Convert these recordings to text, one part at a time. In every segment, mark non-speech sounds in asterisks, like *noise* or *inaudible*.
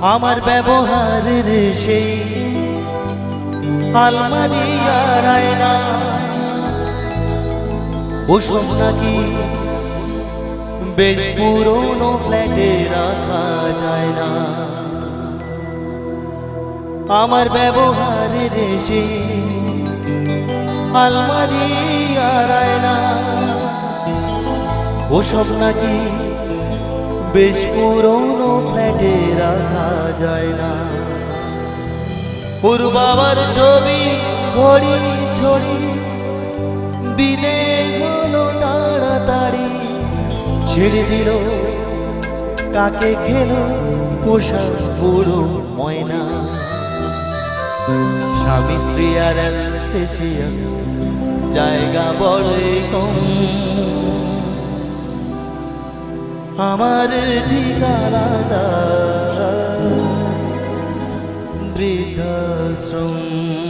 আমার ব্যবহারের সেই আলমারি আর আয়না। নাকি? বেশ পুরনো ফ্ল্যাটে রাখা যায় না। আমার ব্যবহারের সেই আলমারি আর আয়না। ওসব নাকি? বেশ পুরনো ফ্ল্যাটে রাখা যায় না ওর বাবার ছবি ঘড়ি ছড়ি বিলে হলো তাড়াতাড়ি। ছেড়ে দিল, কাকে খেলো পোষা বুড়ো ময়না। স্বামী স্ত্রী আর শেষিয়া জায়গা বড়ই কম। আমার ঠিকানা বৃদ্ধাশ্রম।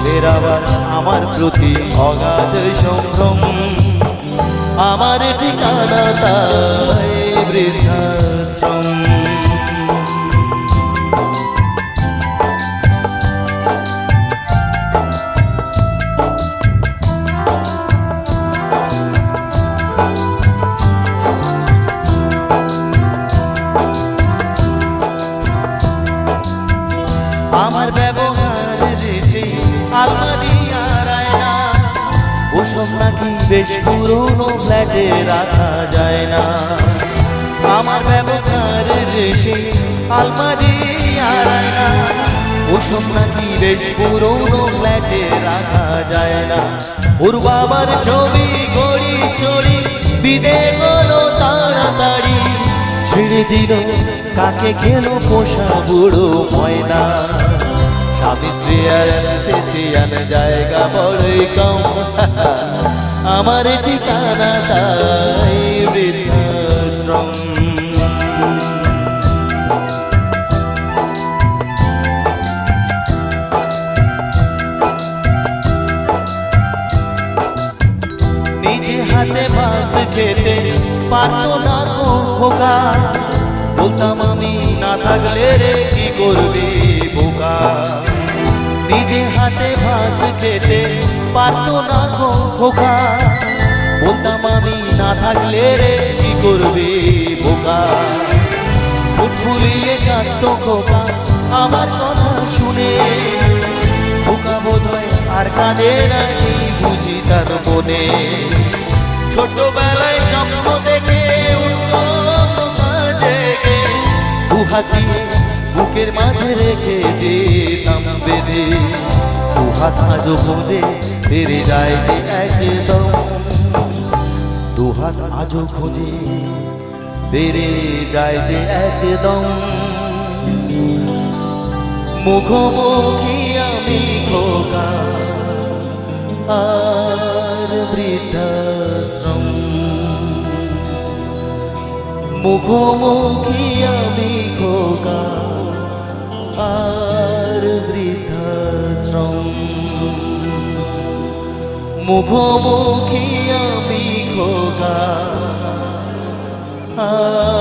ছেলের আবার আমার প্রতি অগাধ সম্ভ্রম। আমার ঠিকানা তাই বৃদ্ধাশ্রম। আমার ব্যবহার বেশ পুরনো ফ্ল্যাটে রাখা যায় না। আমার ব্যবহার দেশে আলমারি আর আয়না ওসব নাকি বেশ পুরনো ফ্ল্যাটে রাখা যায় না। ওর বাবার ছবি গড়ি চড়ি, বিদে হলো তাড়াতাড়ি। ছেড়ে দিল, কাকে খেলো পোষা বুড়ো ময়না। স্বামী স্ত্রী আর জায়গা বড়ই কম। *laughs* আমার ঠিকানা তাই বৃদ্ধাশ্রম। হাতে ভাত খেতে পারতো না খোকা বলতাম আমি না থাকলে রে কি করবি বোকা। নিজে হাতে ভাত খেতে পারতো না গো খোকা। বলতাম আমি না থাকলে রে কি করবি বোকা। ফুট ফুলিয়ে কাঁদতো খোকা, আমার কথা শুনে। খোকা বোধ আর কাঁদে নাকি বুঝি তার মনে। ছোটবেলায় স্বপ্ন দেখে দুহাতি বুকের মাঝে রেখে দিতাম বেঁধে। দুহাত আজও খোঁজে বেড়ে যায় যে একদম। দুহাত আজও খোঁজে বেড়ে যায় যে একদম। মুখোমুখি আমি খোকা, আর বৃদ্ধাশ্রম। মুখোমুখি আমি খোকা, আর মুখোমুখি আমি খোকা। বৃদ্ধা